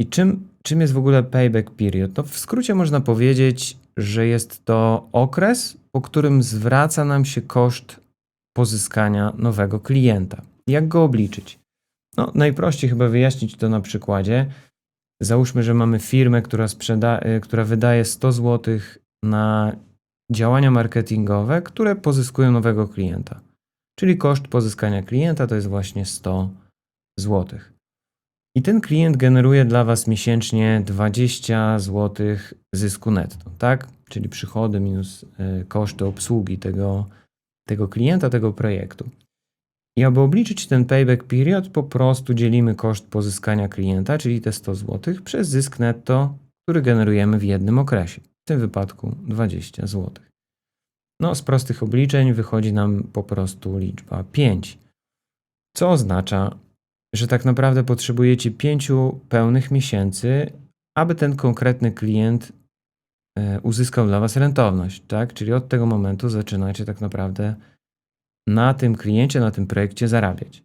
I czym, czym jest w ogóle payback period? No w skrócie można powiedzieć, że jest to okres, po którym zwraca nam się koszt pozyskania nowego klienta. Jak go obliczyć? No, najprościej chyba wyjaśnić to na przykładzie. Załóżmy, że mamy firmę, która, sprzeda- y, która wydaje 100 zł na działania marketingowe, które pozyskują nowego klienta. Czyli koszt pozyskania klienta to jest właśnie 100 zł. I ten klient generuje dla Was miesięcznie 20 zł zysku netto, tak? Czyli przychody minus y, koszty obsługi tego, tego klienta, tego projektu. I aby obliczyć ten payback period, po prostu dzielimy koszt pozyskania klienta, czyli te 100 zł, przez zysk netto, który generujemy w jednym okresie. W tym wypadku 20 zł. No, z prostych obliczeń wychodzi nam po prostu liczba 5. Co oznacza, że tak naprawdę potrzebujecie 5 pełnych miesięcy, aby ten konkretny klient e, uzyskał dla Was rentowność, tak? Czyli od tego momentu zaczynacie tak naprawdę na tym kliencie, na tym projekcie zarabiać.